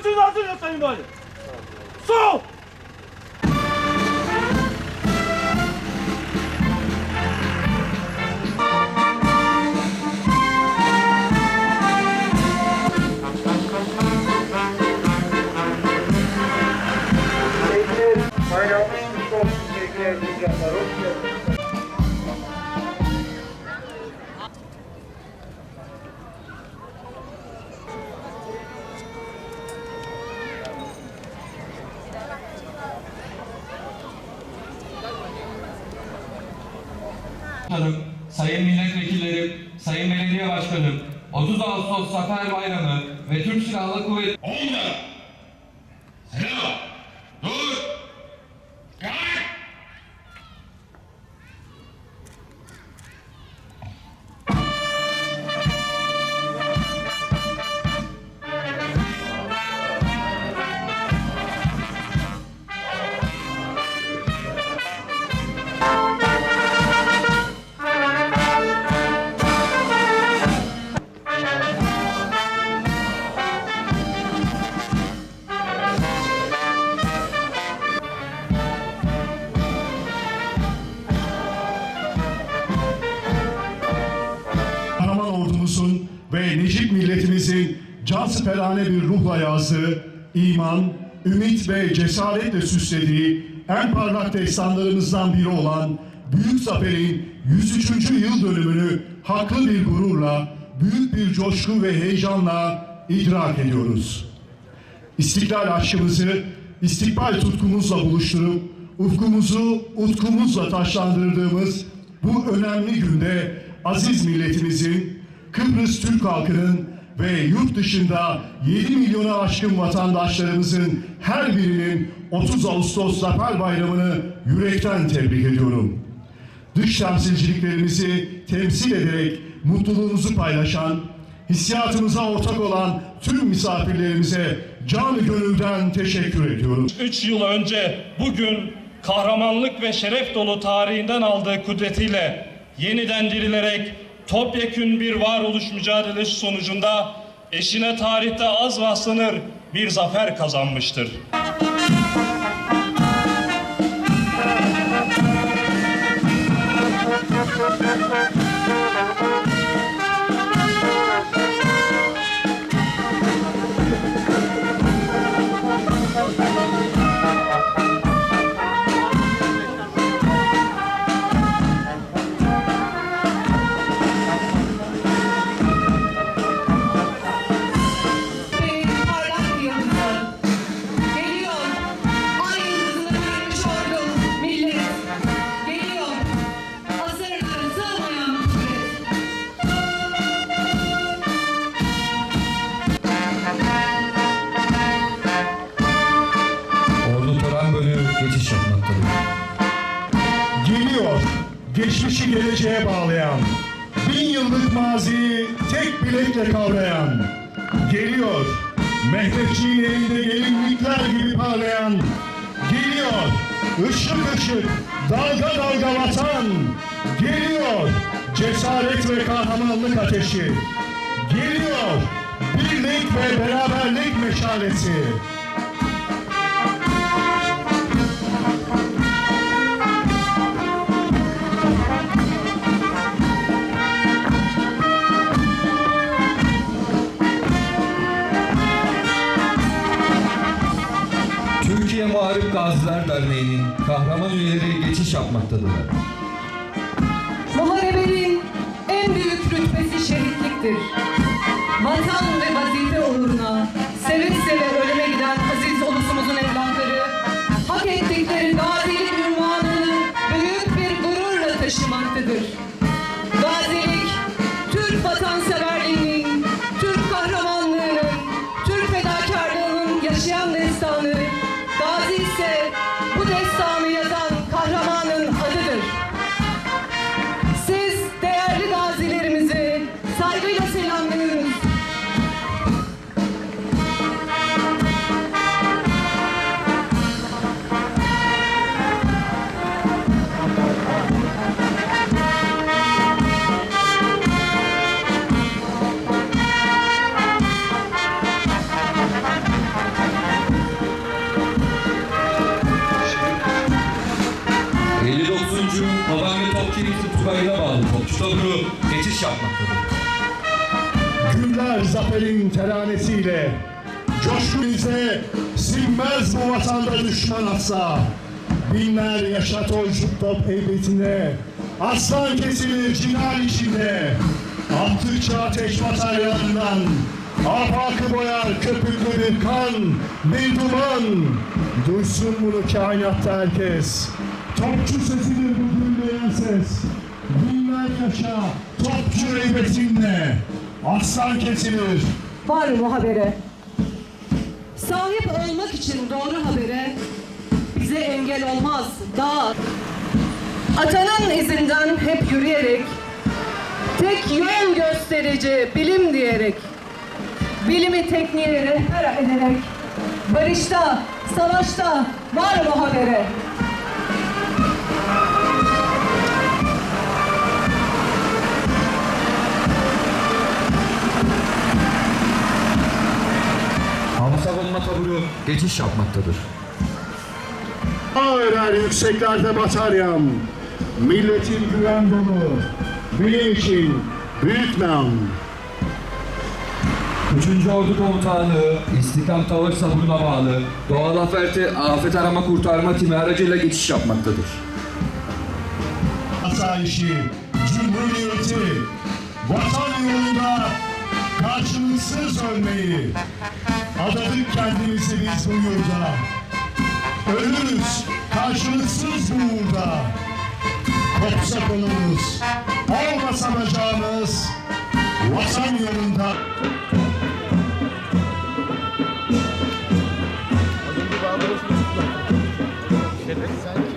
最大最能塞进多少说。Başkanım, sayın milletvekillerim, sayın belediye başkanım, 30 Ağustos Zafer Bayramı ve Türk Silahlı Kuvvetleri cansiperane bir ruhla yazdığı, iman, ümit ve cesaretle süslediği en parlak destanlarımızdan biri olan Büyük Zafer'in 103. yıl dönümünü haklı bir gururla, büyük bir coşku ve heyecanla idrak ediyoruz. İstiklal aşkımızı istikbal tutkumuzla buluşturup ufkumuzu utkumuzla taşlandırdığımız bu önemli günde aziz milletimizin, Kıbrıs Türk halkının ve yurt dışında 7 milyona aşkın vatandaşlarımızın her birinin 30 Ağustos Zafer Bayramı'nı yürekten tebrik ediyorum dış temsilciliklerimizi temsil ederek mutluluğumuzu paylaşan, hissiyatımıza ortak olan tüm misafirlerimize canı gönülden teşekkür ediyorum. 3 yıl önce bugün kahramanlık ve şeref dolu tarihinden aldığı kudretiyle yeniden dirilerek topyekün bir varoluş mücadelesi sonucunda eşine tarihte az rastlanır bir zafer kazanmıştır. Geçmişi geleceğe bağlayan, bin yıllık maziyi tek bilekle kavrayan, geliyor, Mehmetçiğin elinde gelinlikler gibi parlayan, geliyor, ışık ışık, dalga dalga vatan, geliyor, cesaret ve kahramanlık ateşi, geliyor, birlik ve beraberlik meşalesi. Derneği'nin kahraman üyeleri geçiş yapmaktadırlar. Muharebenin en büyük rütbesi şehitliktir. Vatan ve vazife uğruna seve seve ölüme giden aziz ulusumuzun evlatları hak ettikleri gazilik Güller zaferin teranesiyle Coşku bize sinmez bu vatanda düşman atsa Binler yaşatolcuk top heybetine Aslan kesilir cinar içinde. Attıkça ateş bataryanından Afakı boyar köpüklü bir kan Bir duman Duysun bunu kainatta herkes. Topçu sesidir bu gülleyen ses yaşa topçu heybetinle Aslan kesilir Var mı habere? Sahip olmak için doğru habere bize engel olmaz dağ. Atanın izinden hep yürüyerek tek yol gösterici bilim diyerek bilimi tekniğe rehber ederek barışta, savaşta var mı habere? Savunma taburu geçiş yapmaktadır. Ağır yükseklerde bataryam Milletin güven dolu Bilim için büyük nam 3. Ordu Komutanı İstikam Tavır Saburuna bağlı doğal afeti afet arama kurtarma timi aracıyla geçiş yapmaktadır. Asayişi, Cumhuriyeti Vatan yolunda karşılıksız ölmeyi Adadık kendimizi biz bu yurda Ölürüz karşılıksız bu uğurda. Kopsa kolumuz, olmasa bacağımız Vatan yolunda. Sen